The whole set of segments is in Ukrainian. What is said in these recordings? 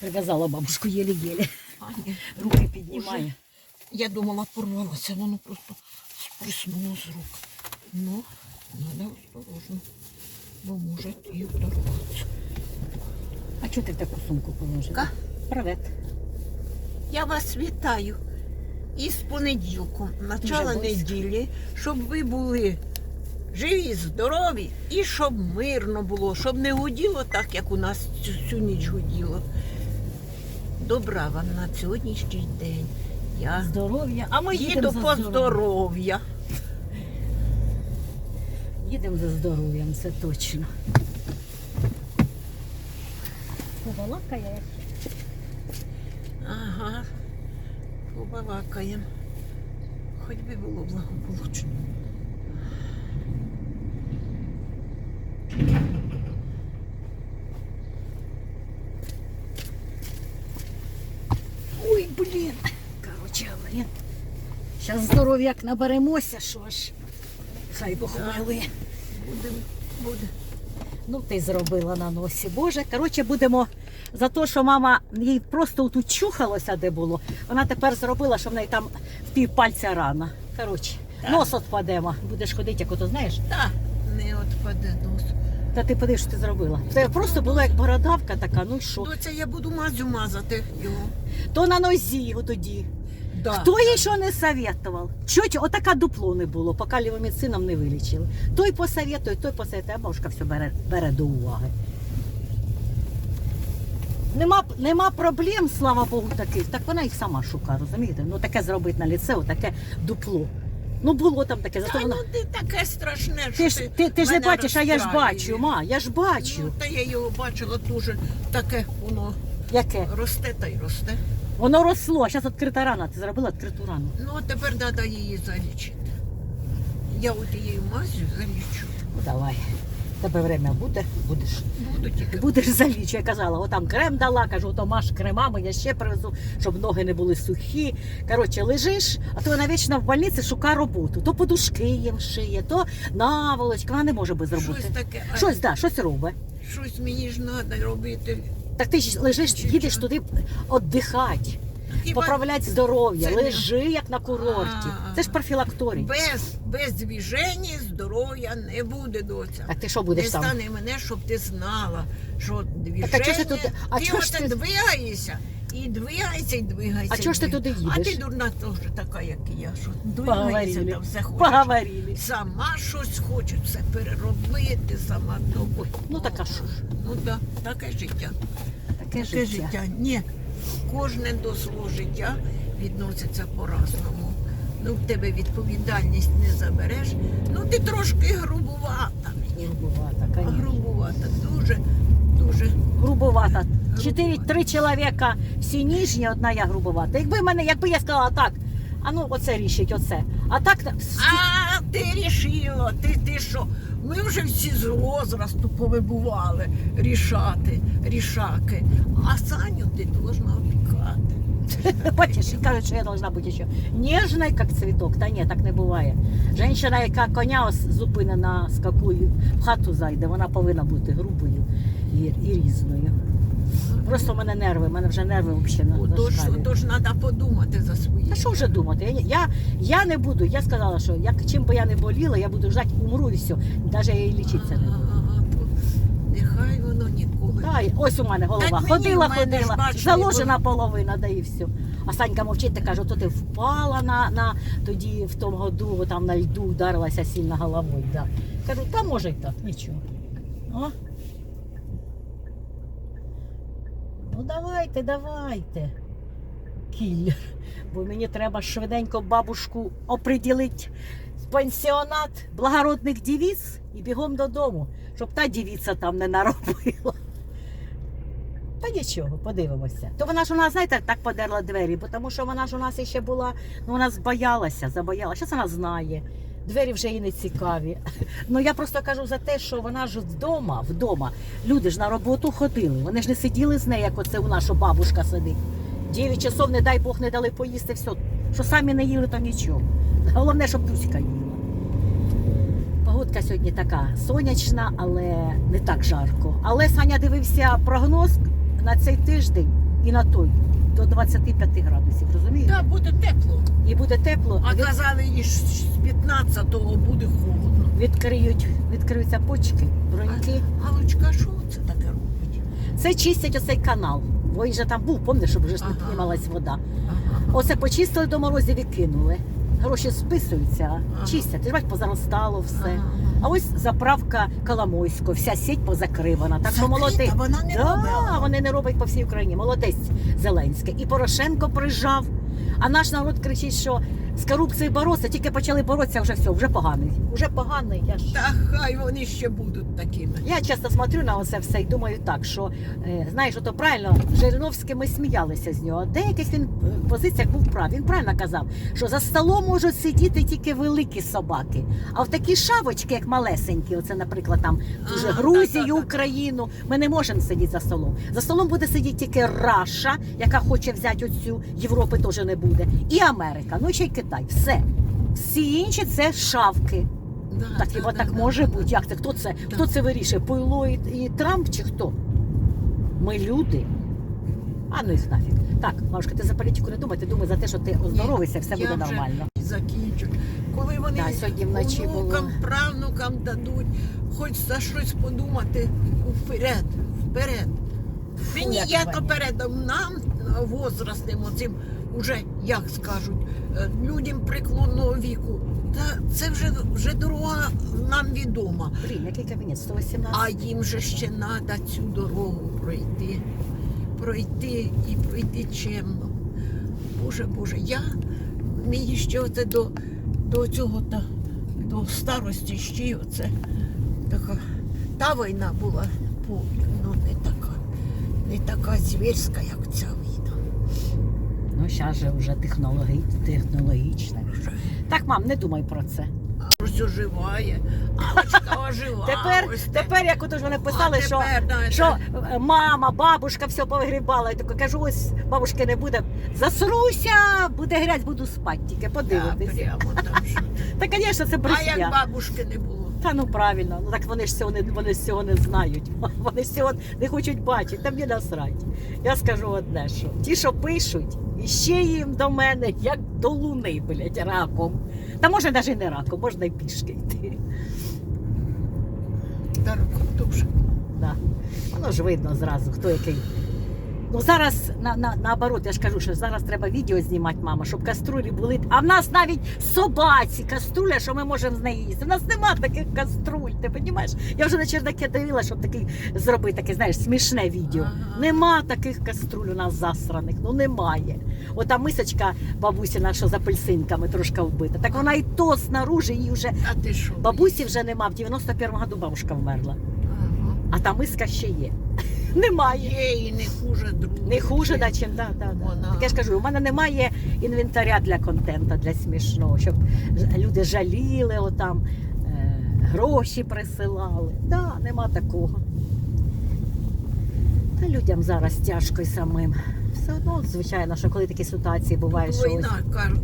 Прив'язала бабушку єлі-єлі. Руки піднімає. Я думала, порвалося, воно просто сприснуло з рук. Ну, треба осторожно, бо може і оторватися. А чого ти в таку сумку положила? Ка? Привет. Я вас вітаю із понеділком, начала Дуже неділі, щоб ви були живі, здорові і щоб мирно було, щоб не гуділо так, як у нас цю, цю ніч гуділо. Добра вам на сьогоднішній день. Я Здоров'я. А ми їду їдемо за по здоров'ям. здоров'я. Їдемо за здоров'ям, це точно. Побалакає. Ага, побалакаємо. Хоч би було благополучно. Ой, блін. Короче говоря. Зараз як наберемося, що ж. Хай Бог милує. Буде. Ну, ти зробила на носі. Боже, коротше, будемо за те, що мама їй просто тут чухалося, де було. Вона тепер зробила, що в неї там в пів пальця рана. Коротше, Так. нос отпадемо. Будеш ходити, як ото знаєш. Та, не отпаде нос. Та ти подивиш, що ти зробила. Це просто було як бородавка така, ну і що? Доця, я буду мазю мазати його. То на нозі його тоді. Да. Хто їй що не советував? Чуть отака дупло не було, поки лівоміцином не вилічили. Той посоветує, той посоветує, а бабушка все бере, бере до уваги. Нема, нема проблем, слава Богу, таких. Так вона їх сама шукає, розумієте? Ну таке зробити на ліце, отаке дупло. Ну було там таке, зато Та вона. ну ти таке страшне, що Ти ж, ти, ти ж не мене бачиш, а я ж бачу, ма, я ж бачу. Ну, та я його бачила дуже таке, воно Яке? росте та й росте. Воно росло, зараз відкрита рана. Ти зробила відкриту рану. Ну, а тепер треба її залічити. Я от тією мазю залічу. Ну, давай. Тебе время буде, будеш. Буду тільки. Будеш залічу, я казала, отам крем дала, кажу, то маш кремами, я ще привезу, щоб ноги не були сухі. Коротше, лежиш, а то вона вічно в больниці шукає роботу. То подушки їм шиє, то наволочка, вона не може без роботи. Щось таке. а Щось, да, щось робить. Щось мені ж треба робити. Так ти ж лежиш, їдеш туди віддихати, Хіба поправляти здоров'я, це не- лежи як на курорті. А. Це ж профілакторій. без, без движення здоров'я не буде, доця. Так ти що Не будеш там? стане мене, щоб ти знала, що движення, Так, а ти тут- а ти оце ти- двигаєшся, і двигаєшся, і двигаєшся. А чого ж ти туди їдеш? А ти дурна теж така, як і я, що двигаєшся та все хочеш. Поговорили. Сама щось хочеш, все переробити, сама тобою. Ну так а що ж? Ну так, таке життя. Таке Таке життя. життя. Ні. Кожне до свого життя відноситься по-разному. Ну, в тебе відповідальність не забереш. Ну, ти трошки грубувата. Грубовата, конечно. Грубувата. Дуже, дуже. грубовата. Чотири три чоловіка всі ніжні, одна я грубовата. Якби мене, якби я сказала так, а ну оце рішить, оце. А так всі- А ти рішила, ти, ти що? Ми вже всі з возрасту повибували рішати, рішаки. А бачиш, і кажуть, що я должна бути ще ніжна, як цвіток. Та ні, так не буває. Женщина, яка коня зупинена скакує, в хату зайде, вона повинна бути грубою і, і різною. Просто в мене нерви, в мене вже нерви взагалі Тож, зашкалюють. тож треба подумати за свої. Та що вже думати? Я, я, я не буду. Я сказала, що як чим би я не боліла, я буду ждати, умру і все. Навіть я і лічитися не буду. Нехай воно ніколи. Хай, ось у мене голова. Так мені ходила, в мене ж ходила, бачу, заложена половина, да і все. А Санька мовчить та каже, то ти впала на, на тоді в тому году, там на льду вдарилася сильно головою. Да. Кажу, та може й так, нічого. О. Ну давайте, давайте. Кіллер. Бо мені треба швиденько бабушку оприділити в пансіонат благородних дівіць і бігом додому, щоб та дівіця там не наробила. Та нічого, подивимося. То вона ж у нас, знаєте, так подерла двері, бо тому що вона ж у нас ще була, ну вона збоялася, забоялася. Зараз вона знає. Двері вже їй не цікаві. Ну я просто кажу за те, що вона ж вдома, вдома. Люди ж на роботу ходили. Вони ж не сиділи з нею, як оце у наша бабушка сидить. Дев'ять часов, не дай Бог, не дали поїсти, все. Що самі не їли, то нічого. Головне, щоб Туська їла. Погодка сьогодні така сонячна, але не так жарко. Але Саня дивився прогноз на цей тиждень. і на той до 25 градусів, розумієте? Так, буде тепло. І буде тепло, А від- казали, і з 15-го буде холодно. відкриють, відкриються почки, броньки. Галочка, що це таке робить? Це чистять оцей канал. Бо він же там був, пам'ятаєш, щоб вже Ага. піднімалась вода. Ага. Оце почистили до морозів і кинули. Гроші списуються, Ага. чистять. Ти ж бачиш, позаростало все. Ага. А ось заправка Коломойського, вся сіть позакривана. Так що молодець. вона не да, робила. вони не роблять по всій Україні. Молодець Зеленський. І Порошенко прижав. А наш народ кричить, що з корупцією боротися, тільки почали боротися, вже все, вже поганий. Вже поганий. Я ж Та хай вони ще будуть такими. я часто смотрю на це все і думаю так, що е, знаєш, ото правильно Жириновський ми сміялися з нього. Деяких він е, позиціях був прав. Він правильно казав, що за столом можуть сидіти тільки великі собаки. А в такі шавочки, як малесенькі, оце, наприклад, там ту же А, Грузію, так-так-так. Україну, ми не можемо сидіти за столом. За столом буде сидіти тільки Раша, яка хоче взяти оцю Європи, теж не буде, і Америка, ну ще й Китай. Все. Всі інші це шавки. Да, Так хіба да, так да, може да, бути? да. Як це? Хто це? Да. Хто це вирішує? Пуйло і, і Трамп чи хто? Ми люди. А ну їх нафіг. Так, Машка, ти за політику не думай, ти думай за те, що ти оздоровишся, все буде нормально. Закінчу. Коли вони Да, сьогодні вночі було. внукам, правнукам дадуть, хоч за щось подумати, вперед, вперед. Фу, Мені як я то передом нам, возрастним, оцим, уже, як скажуть, е, людям преклонного віку. Та це вже, вже дорога нам відома. Блін, який кабінет? 118? А їм же ще треба цю дорогу пройти. Пройти і пройти чемно. Боже, Боже, я мені ще оце до, до цього та, до старості ще оце така. Та війна була ну, не така, не така звірська, як ця війна. Ну, зараз же вже технологі... технологічне. Так, мам, не думай про це. Ось оживає, Алочка оживає. Тепер, ось тепер як ото ж вони писали, А що, тепер, да, що е, мама, бабушка все повигрібала. Я тако кажу, ось бабушки не буде. Засруся, буде грязь, буду спати, тільки Та, подивитись. прямо там що. Та, звісно, це А брехня. як бабушки не було? Та ну правильно, ну так вони ж цього не вони ж цього не знають. Вони ж цього не хочуть бачити. Та мені насрать. Я скажу одне, що ті, що пишуть, і ще їм до мене, як до луни, блядь, раком. Та може навіть не раком, можна й пішки йти. Дарко, дуже. Да. Воно ж видно зразу, хто який. Ну зараз на, на, наоборот, я ж кажу, що зараз треба відео знімати, мама, щоб каструлі були. А в нас навіть собаці каструля, що ми можемо з неї їсти. У нас нема таких каструль, ти розумієш? Я вже на чердаке дивила, щоб такий зробити таке, знаєш, смішне відео. Ага. Нема таких каструль у нас засраних, ну немає. Ота мисочка бабусіна, що з апельсинками трошки вбита. Так вона і то снаружи, її вже А ти що? бабусі вже нема. В 91-му году бабушка вмерла. Ага. А та миска ще є. Немає. Є і не хуже других. Не хуже, да, чим да, да, да. Вона- Так я ж кажу, у мене немає інвентаря для контенту, для смішного, щоб ж- люди жаліли, отам, е, гроші присилали. Да, нема такого. Та людям зараз тяжко й самим. Все одно, звичайно, що коли такі ситуації бувають, що ось Війна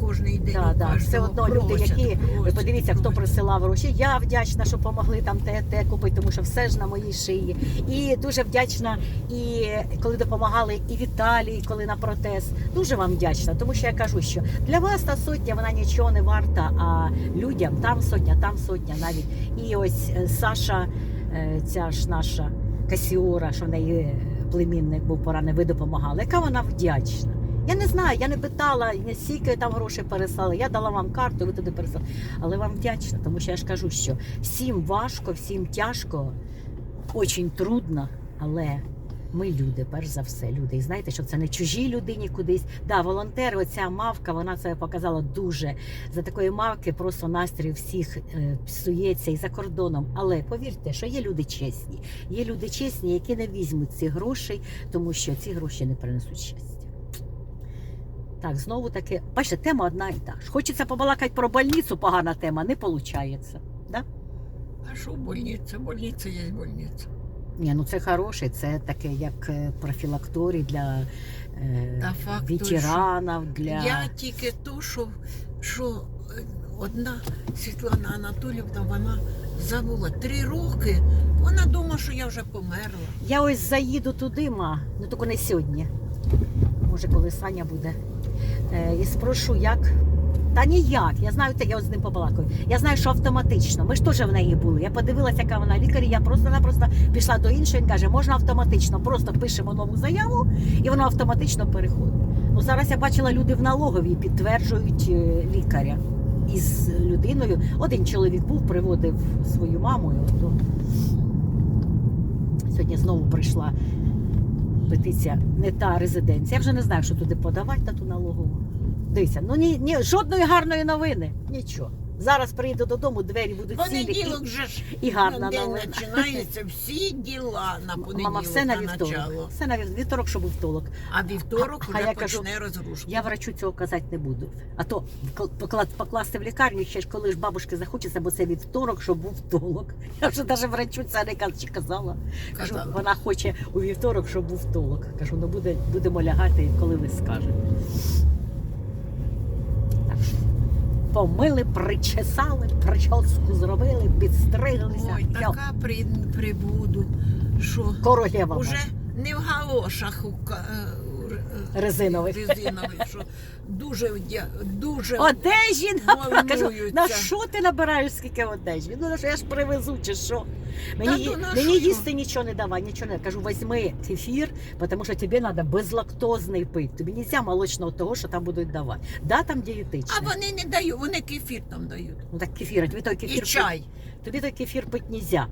кожний день. Да, да. Все одно люди, які ви подивіться, хто присилав гроші. Я вдячна, що допомогли там те, те купити, тому що все ж на моїй шиї. І дуже вдячна, і коли допомагали і в Італії, коли на протез. Дуже вам вдячна, тому що я кажу, що для вас та сотня вона нічого не варта, а людям там сотня, там сотня навіть. І ось е, Саша, е, ця ж наша Касіора, що в неї е, племінник був поранений, ви допомагали. Яка вона вдячна? Я не знаю, я не питала, скільки там грошей переслали. Я дала вам карту, ви туди переслали. Але вам вдячна, тому що я ж кажу, що всім важко, всім тяжко, дуже трудно, але ми люди, перш за все, люди. І знаєте, що це не чужі людині кудись. Да, волонтери, оця мавка, вона це показала дуже. За такої мавки просто настрій всіх е, псується і за кордоном. Але повірте, що є люди чесні. Є люди чесні, які не візьмуть цих грошей, тому що ці гроші не принесуть щастя. Так, знову таки, бачите, тема одна і та ж. Хочеться побалакати про больницю, погана тема, не виходить. Да? А що больниця? Больниця є больниця. Ні, ну це хороше, це таке як е, профілакторій для е, факт ветеранів, для. Я тільки то, що, що е, одна Світлана Анатолівна, вона забула три роки. Вона думала, що я вже померла. Я ось заїду туди, ма, ну тільки не сьогодні. Може, коли Саня буде. Е, і спрошу, як. Та ніяк. Я знаю те, я з ним побалакаю. Я знаю, що автоматично. Ми ж теж в неї були. Я подивилася, яка вона лікар. і Я просто-напросто пішла до іншої. Він каже, можна автоматично. Просто пишемо нову заяву, і воно автоматично переходить. Ну зараз я бачила, люди в налоговій підтверджують е, лікаря із людиною. Один чоловік був, приводив свою маму. І ото сьогодні знову прийшла петиція, не та резиденція. Я вже не знаю, що туди подавати на ту налогову. Дивіться, ну ні, ні, жодної гарної новини. Нічого. Зараз приїду додому, двері будуть цілі Понеділок і, же ж і гарна день новина. починаються всі діла на понеділок Мама, все на вівторок. начало. Все на вів- вівторок, щоб вівторок. А вівторок А вже я кажу, почне розрушку. Я врачу цього казати не буду. А то кл- покла- покласти в лікарню ще ж коли ж бабушки захочеться, бо це вівторок, щоб був толок. Я вже навіть врачу це не каз- чи казала. Кажу, Казала. вона хоче у вівторок, щоб був толок. Кажу, ну буде, будемо лягати, коли ви скажете. Помили, причесали, прическу зробили, підстриглися. Ой, Йо, така при, прибуду, що Королева уже не в галошах у е, резинових. резинових, що дуже, вдя- дуже Одежі на кажу, волнуються. на що ти набираєш скільки одежі? Ну що я ж привезу чи що? Мені, ну, на мені що? їсти нічого не давай, нічого не кажу, візьми кефір, тому що тобі треба безлактозний пити. Тобі не можна молочного того, що там будуть давати. Да, там дієтичне. А вони не дають, вони кефір там дають. Ну так кефір, а тобі той І кефір чай. Пить, тобі той кефір пити не можна.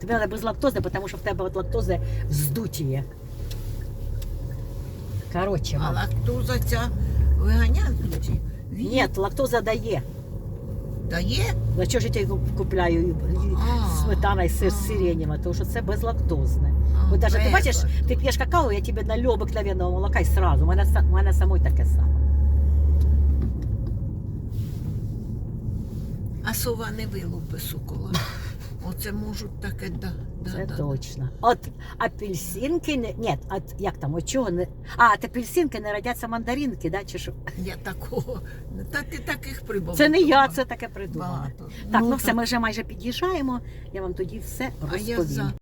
Тобі треба безлактозне, тому що в тебе от лактози вздуті є. Коротше, А мам. лактуза ця виганяє. Він Ні, лактоза дає. дає. На чого ж я тебе купляю А, сметана і сир з сиренєва, тому що це безлактозне. А, От даже ти без бачиш, ти п'єш какао, я тобі налю обикновенного молока і сразу. У мене, са- у мене самой таке саме. А сова не вилупи сокола. Оце можуть таке да. да, Це да. точно. От апельсинки не. Ні, от як там, от чого не. А, от апельсинки не родяться мандаринки, да, чи що? Я такого. Та ти таких прибав. Це не я, це таке придумала. багато. Так, ну, все, ми вже майже під'їжджаємо. Я вам тоді все А я за.